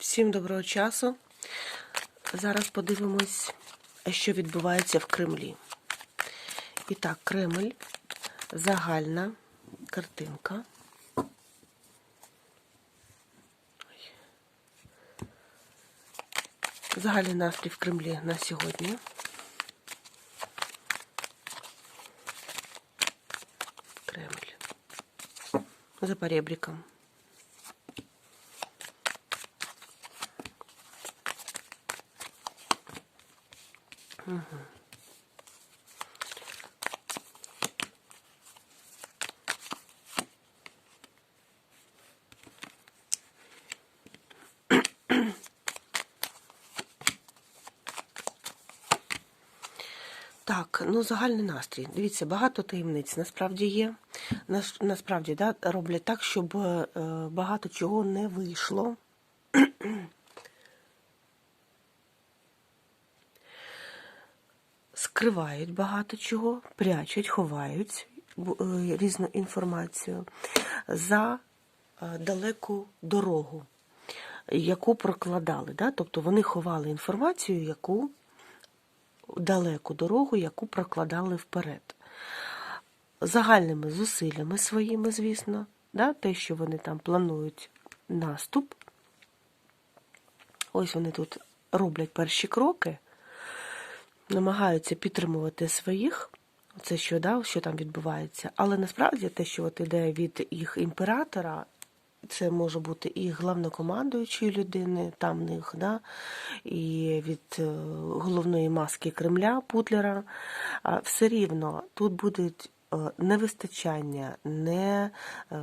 Всім доброго часу. Зараз подивимось, що відбувається в Кремлі. І так, Кремль, загальна картинка. Загальний настрій в Кремлі на сьогодні. Кремль. За поребриком. Так, ну загальний настрій. Дивіться, багато таємниць насправді є. Насправді да, роблять так, щоб е, багато чого не вийшло. Скривають багато чого, прячуть, ховають е, різну інформацію за е, далеку дорогу, яку прокладали. Да? Тобто вони ховали інформацію, яку далеку дорогу, яку прокладали вперед. Загальними зусиллями своїми, звісно, да? те, що вони там планують наступ. Ось вони тут роблять перші кроки, намагаються підтримувати своїх. Це що, да, що там відбувається. Але насправді те, що от іде від їх імператора, це може бути і главнокомандуючої людини, там в них, да, і від е, головної маски Кремля, Путлера. Все рівно тут будуть невистачання, е,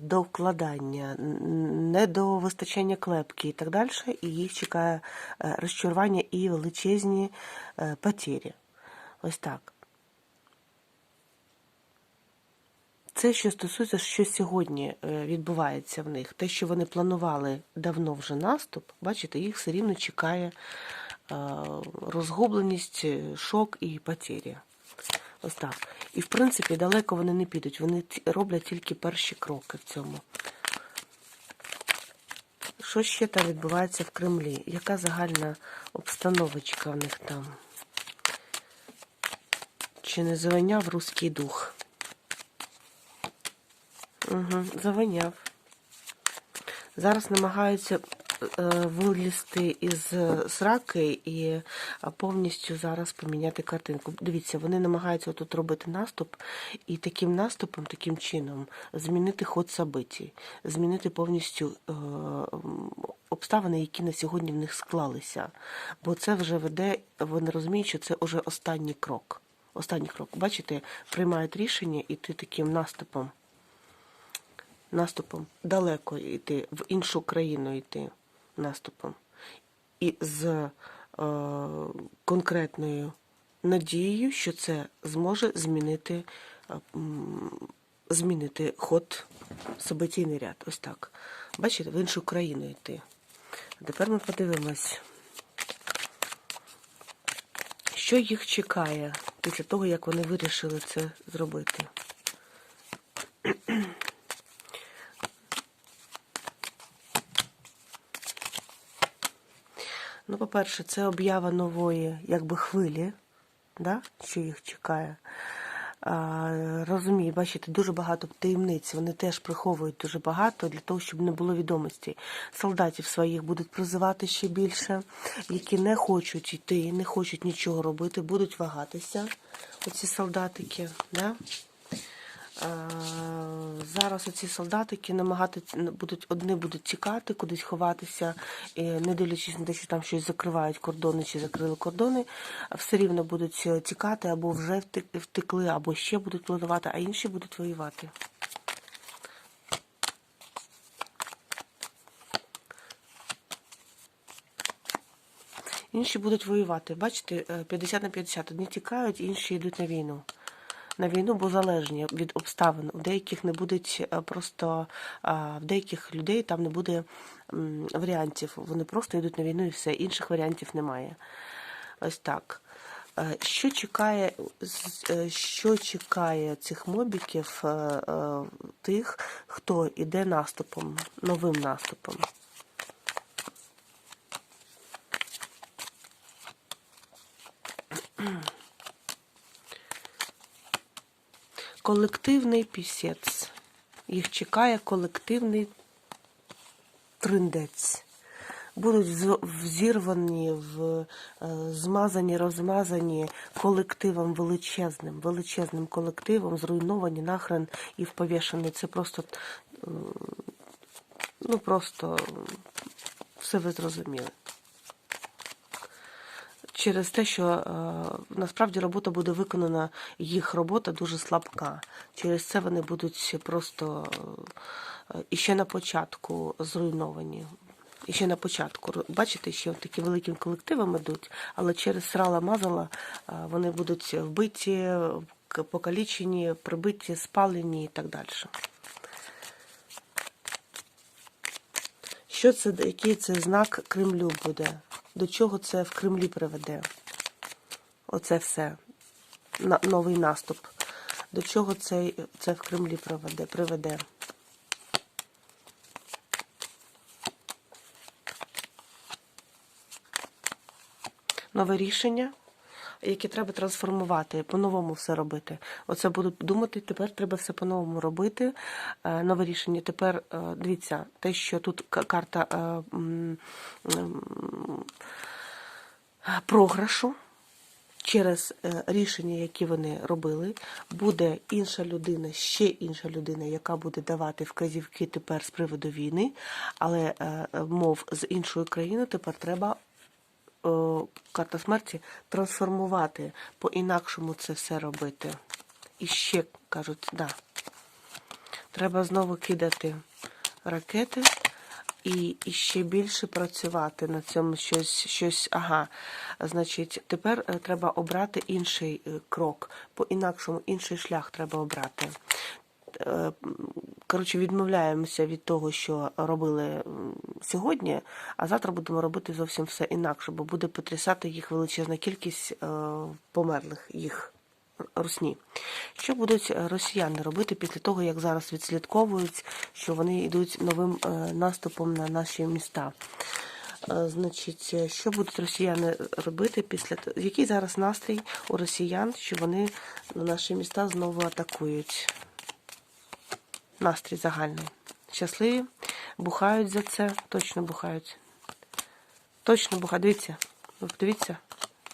до вкладання, н- не до вистачання клепки і так далі. І їх чекає е, розчарування і величезні е, потері. Ось так. Це, що стосується, що сьогодні е, відбувається в них, те, що вони планували давно вже наступ, бачите, їх все рівно чекає е, розгубленість, е, шок і потері. Ось так. І в принципі далеко вони не підуть. Вони роблять тільки перші кроки в цьому. Що ще там відбувається в Кремлі? Яка загальна обстановочка в них там? Чи не завиняв руський дух? Угу, завиняв. Зараз намагаються вилізти із е, сраки і е, повністю зараз поміняти картинку. Дивіться, вони намагаються тут робити наступ, і таким наступом, таким чином, змінити ход событий, змінити повністю е, обставини, які на сьогодні в них склалися. Бо це вже веде, вони розуміють, що це вже останній крок. Останній крок. Бачите, приймають рішення іти таким наступом наступом далеко йти, в іншу країну йти наступом. І з е, конкретною надією, що це зможе змінити, е, змінити ход событійний ряд. Ось так. Бачите, в іншу країну йти. Тепер ми подивимось, що їх чекає після того, як вони вирішили це зробити. По-перше, це об'ява нової якби хвилі, да? що їх чекає. А, розумію, бачите, дуже багато таємниць. Вони теж приховують дуже багато для того, щоб не було відомостей. Солдатів своїх будуть призивати ще більше, які не хочуть йти, не хочуть нічого робити, будуть вагатися. Оці солдатики. Да? Е, Зараз оці солдатики намагати будуть одні будуть тікати, кудись ховатися, і не дивлячись на те, що там щось закривають кордони чи закрили кордони, все рівно будуть е, тікати або вже втекли, або ще будуть планувати, а інші будуть воювати. Інші будуть воювати. Бачите, е, 50 на 50. Одні тікають, інші йдуть на війну. На війну, бо залежні від обставин. У деяких не буде просто в деяких людей там не буде варіантів. Вони просто йдуть на війну і все. Інших варіантів немає. Ось так. Е, Що чекає, е, що чекає цих мобіків, е, тих, хто іде наступом, новим наступом? Колективний пісець. Їх чекає колективний триндець. Будуть взірвані, е, змазані, розмазані колективом величезним, величезним колективом, зруйновані нахрен і вповішані. Це просто, е, ну просто все ви зрозуміли. Через те, що е, насправді робота буде виконана, їх робота дуже слабка. Через це вони будуть просто е, іще на початку зруйновані. І ще на початку. Бачите, ще такі великим колективом йдуть, але через срала мазала е, вони будуть вбиті, покалічені, прибиті, спалені і так далі. Що це, який це знак Кремлю буде? До чого це в Кремлі приведе? Оце все. На, новий наступ. До чого це, це в Кремлі приведе? приведе? Нове рішення, яке треба трансформувати, по-новому все робити. Оце буду думати, тепер треба все по-новому робити. Е, Нове рішення. Тепер е, дивіться, те, що тут карта е, програшу. Через рішення, які вони робили, буде інша людина, ще інша людина, яка буде давати вказівки тепер з приводу війни, але мов з іншої країни тепер треба карта смерті трансформувати, по-інакшому це все робити. І ще кажуть, да. Треба знову кидати ракети і, і ще більше працювати на цьому щось, щось. Ага. Значить, тепер е, треба обрати інший е, крок, по-інакшому інший шлях треба обрати. Е, Коротше, відмовляємося від того, що робили сьогодні, а завтра будемо робити зовсім все інакше, бо буде потрясати їх величезна кількість е, померлих їх русні. Що будуть росіяни робити після того, як зараз відслідковують, що вони йдуть новим е, наступом на наші міста? Значить, що будуть росіяни робити після того? Який зараз настрій у росіян, що вони на наші міста знову атакують? Настрій загальний. Щасливі, бухають за це, точно бухають. Точно бухають. Дивіться, ви подивіться,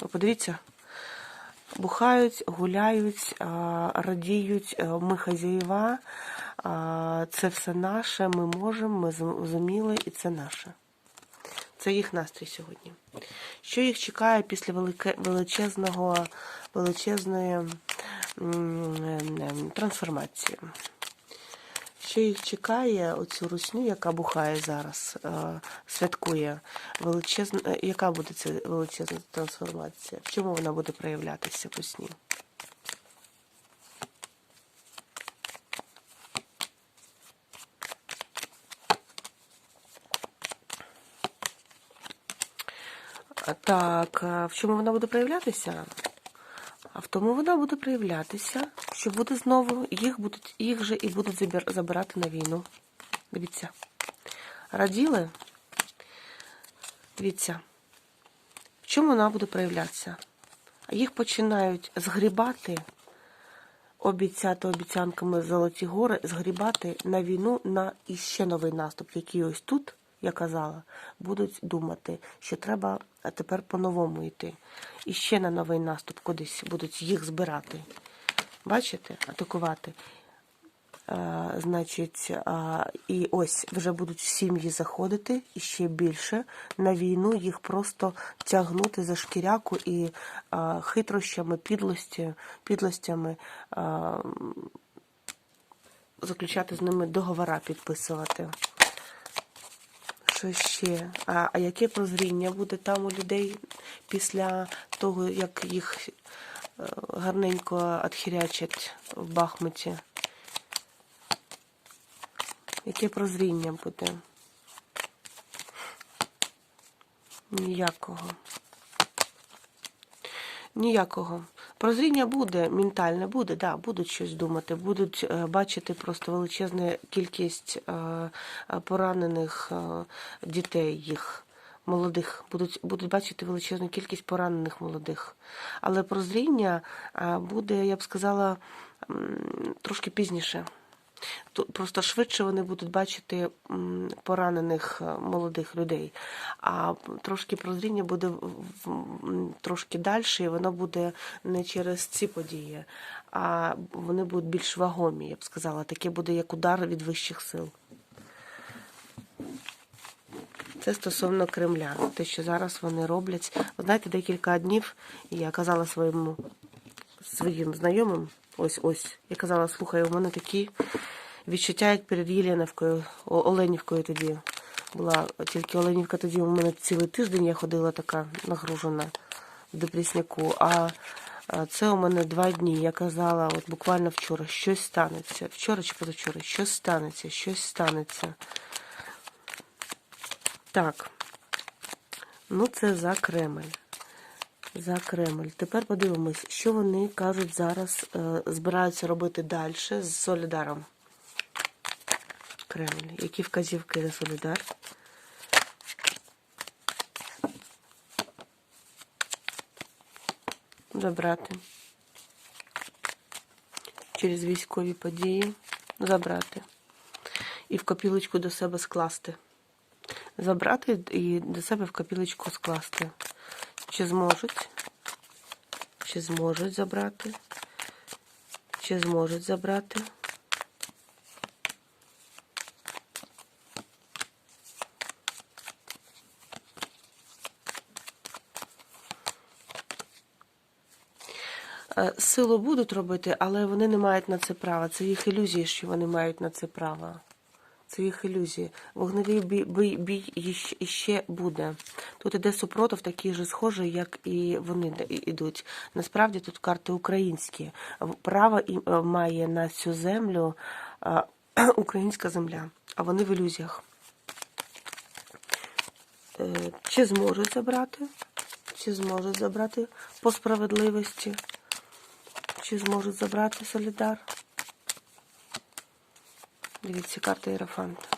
ви подивіться. Бухають, гуляють, радіють, ми хазяєва, це все наше, ми можемо, ми зуміли, і це наше. Це їх настрій сьогодні. Що їх чекає після величезного, величезної трансформації? Що їх чекає, оцю русню, яка бухає зараз, е, святкує величезна. е, Яка буде ця величезна трансформація? В чому вона буде проявлятися в русні? Так, в чому вона буде проявлятися? А в тому вона буде проявлятися, що буде знову, їх будуть, їх же і будуть забирати на війну. Дивіться. Раділи? Дивіться. В чому вона буде проявлятися? Їх починають згрібати, обіцяти обіцянками золоті гори, згрібати на війну на іще новий наступ, який ось тут, я казала, будуть думати, що треба тепер по-новому йти. І ще на новий наступ кудись будуть їх збирати. Бачите? Атакувати. Е, значить, а, і ось вже будуть в сім'ї заходити і ще більше на війну їх просто тягнути за шкіряку і а, хитрощами, підлості, підлостями а, заключати з ними договора, підписувати. Що ще? А, а яке прозріння буде там у людей після того, як їх е, гарненько відхірячать в Бахмуті? Яке прозріння буде? Ніякого. Ніякого. Прозріння буде, ментальне буде, да, будуть щось думати, будуть е, бачити просто величезну кількість е, е, поранених дітей їх. молодих, будуть, будуть бачити величезну кількість поранених молодих. Але прозріння буде, я б сказала, трошки пізніше. Просто швидше вони будуть бачити поранених е, молодих людей. А трошки прозріння буде трошки далі, і воно буде не через ці події, а вони будуть більш вагомі, я б сказала. Таке буде як удар від вищих сил. Це стосовно Кремля. Те, що зараз вони роблять. Знаєте, декілька днів я казала своєму своїм знайомим, ось ось, я казала, слухай, у мене такі відчуття, як перед Єленівкою, Оленівкою тоді була. Тільки Оленівка тоді у мене цілий тиждень я ходила така нагружена в депресняку. А а це у мене два дні. Я казала, от буквально вчора, щось станеться. Вчора чи позавчора, щось станеться, щось станеться. Так. Ну, це за Кремль. За Кремль. Тепер подивимось, що вони кажуть зараз, е, збираються робити далі з Солідаром. Кремль. Які вказівки на Солідар? Забрати. Через військові події. Забрати. І в копілочку до себе скласти. Забрати і до себе в копілочку скласти. Чи зможуть? Чи зможуть забрати? Чи зможуть забрати? Силу будуть робити, але вони не мають на це права. Це їх ілюзії, що вони мають на це право. Це їх ілюзії. Вогневий бій, бій, бій іще- буде. Тут іде супротив такий же схожий, як і вони ідуть. Насправді тут карти українські. Право е, має на цю землю е, українська земля, а вони в ілюзіях. Е, Чи зможуть забрати? Чи зможуть забрати по справедливості? Чи зможуть забрати Солідар? Дивіться, карта Єрофант.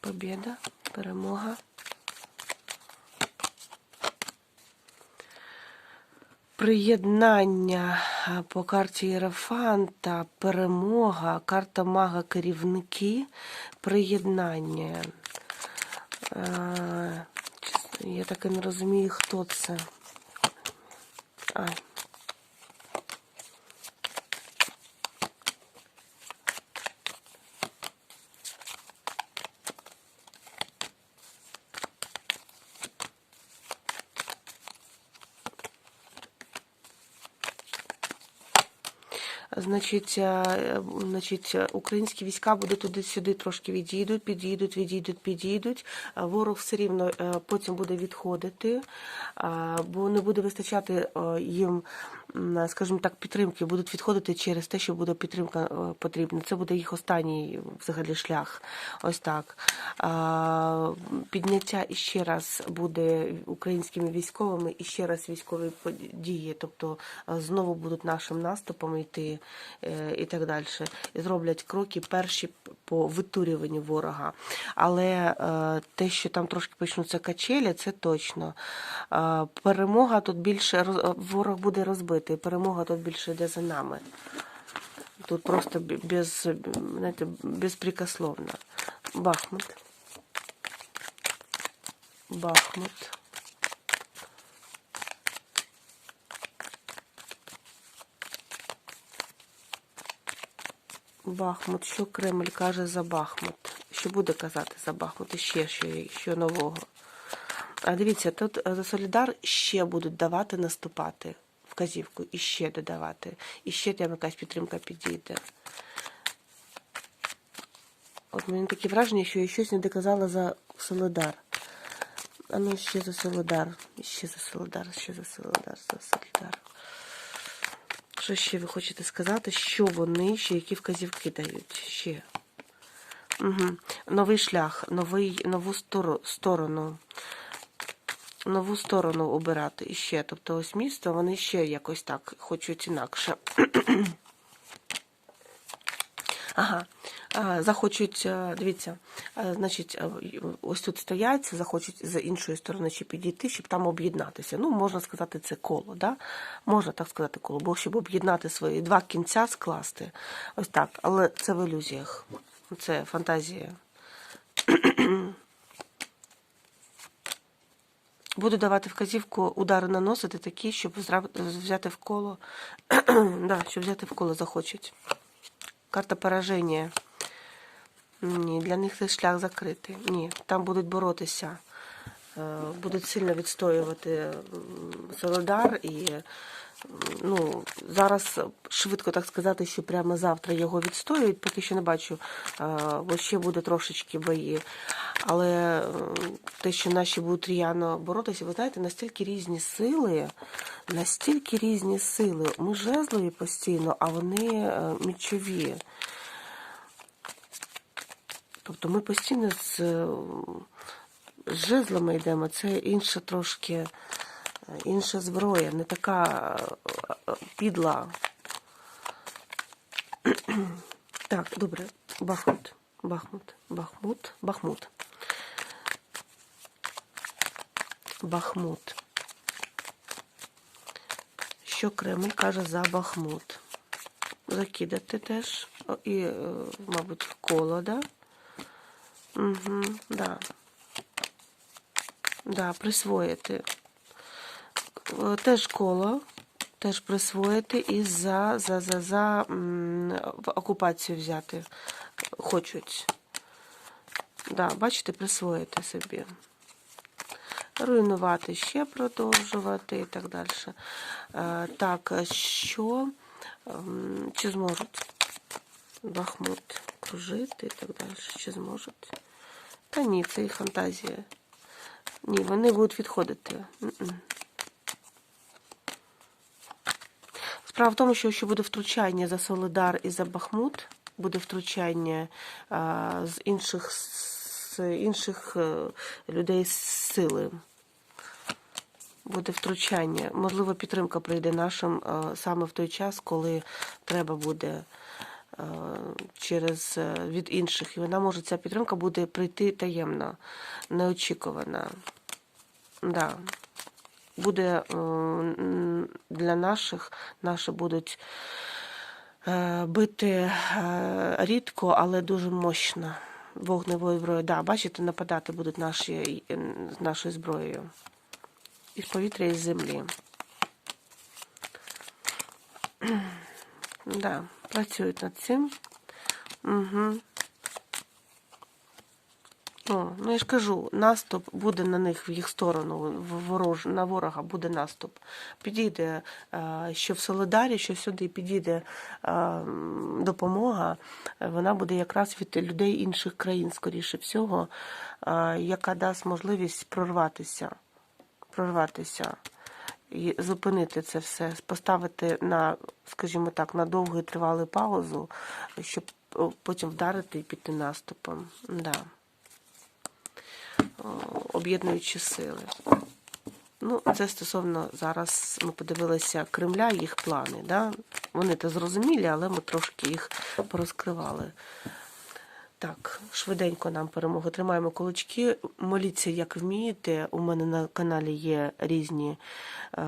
Побєда, перемога. Приєднання по карті Єрофанта, перемога, карта мага керівники, приєднання. Я так і не розумію, хто це. А. Значить, е, значить, українські війська будуть туди-сюди трошки відійдуть, підійдуть, відійдуть, підійдуть. Ворог все рівно е, потім буде відходити, бо не буде вистачати е, їм, скажімо так, підтримки. Будуть відходити через те, що буде підтримка е, потрібна. Це буде їх останній взагалі шлях. Ось так. Підняття іще раз буде українськими військовими, і ще раз військові події. Тобто е, знову будуть нашим наступом йти е, і так далі. І зроблять кроки перші по витурюванню ворога. Але е, те, що там трошки почнуться качелі, це точно. Е, Перемога тут більше ворог буде розбитий. Перемога тут більше йде за нами. Тут просто без, знаєте, безпрекословно. Бахмут. Бахмут. Бахмут. Що Кремль каже за Бахмут? Що буде казати за Бахмут? І ще що, що нового? А дивіться, тут е, за Солідар ще будуть давати наступати вказівку, і ще додавати. І ще там якась підтримка підійде. От мені таке враження, що я щось не доказала за Солидар. А ну ще за Солидар. Ще за Солидар, ще за Солидар, за Солидар. Що ще ви хочете сказати? Що вони, ще які вказівки дають? Ще. Угу. Новий шлях, новий, нову сторону. Нову сторону обирати іще. Тобто ось місто, вони ще якось так хочуть інакше. Ага. Захочуть, е, дивіться, е, значить, е, ось тут стоять, захочуть з іншої сторони ще підійти, щоб там об'єднатися. Ну, можна сказати, це коло, да? можна так сказати коло, бо щоб об'єднати свої два кінця скласти. Ось так. Але це в ілюзіях. Це фантазія. Буду давати вказівку удари наносити такі, щоб взяти в коло. да, щоб взяти в коло захочуть. Карта пораження. Ні, для них цей шлях закритий. Ні, там будуть боротися, е, будуть сильно відстоювати Солодар і ну, зараз швидко так сказати, що прямо завтра його відстоюють, поки що не бачу, е, бо ще буде трошечки бої. Але е, те, що наші будуть р'яно боротися, ви знаєте, настільки різні сили, настільки різні сили. Ми жезлові постійно, а вони е, мічові. Тобто ми постійно з, е, з жезлами йдемо, це інша трошки, е, інша зброя, не така е, е, підла. Так, добре, Бахмут, Бахмут, Бахмут, Бахмут. Бахмут. Що Кремль каже за Бахмут? Закидати теж. І, е, мабуть, в коло, да? Угу, да. Да, присвоїти. Е, Теж коло, теж присвоїти і за, за, за, за в окупацію взяти хочуть. Да, бачите, присвоїти собі. Руйнувати ще продовжувати і так далі. Е, Так, що, ем, чи зможуть Бахмут кружити і так далі? Чи зможуть? Та ні, це їх фантазія. Ні, вони будуть відходити. Справа в тому, що якщо буде втручання за Солидар і за Бахмут, буде втручання а, з інших, з інших е, людей з сили. Буде втручання. Можливо, підтримка прийде нашим е, саме в той час, коли треба буде е, через е, від інших. І вона може, ця підтримка буде прийти таємно, неочікувана. Да. Буде е, для наших, наші будуть е, бити е, рідко, але дуже мощно. Вогневою зброєю. Да, бачите, нападати будуть наші, нашою зброєю. Із повітря і з землі. Да, працюють над цим. Угу. О, ну я ж кажу, наступ буде на них в їх сторону, в ворож, на ворога буде наступ. Підійде, е, що в Солидарі, що сюди підійде е, допомога, вона буде якраз від людей інших країн, скоріше всього, е, яка дасть можливість прорватися, прорватися і зупинити це все, поставити на, скажімо так, на довгу і тривалу паузу, щоб потім вдарити і піти наступом. Да об'єднуючі сили. Ну, це стосовно зараз ми подивилися Кремля, їх плани. Да? Вони це зрозумілі, але ми трошки їх порозкривали. Так, швиденько нам перемогу. Тримаємо кулачки. Моліться, як вмієте. У мене на каналі є різні е,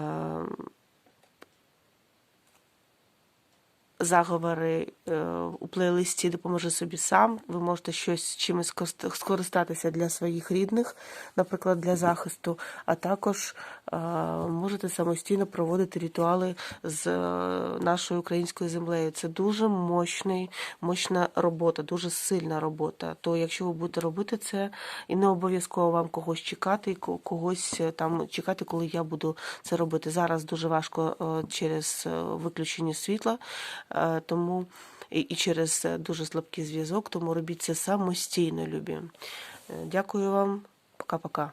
заговори е, у плейлисті допоможе собі сам. Ви можете щось чимось скористатися для своїх рідних, наприклад, для захисту, а також е, можете самостійно проводити ритуали з е, нашою українською землею. Це дуже мощний, мощна робота, дуже сильна робота. То якщо ви будете робити це, і не обов'язково вам когось чекати, когось там чекати, коли я буду це робити. Зараз дуже важко через виключення світла, тому і, через е, дуже слабкий зв'язок, тому робіть це самостійно, любі. Е, Дякую вам, пока-пока.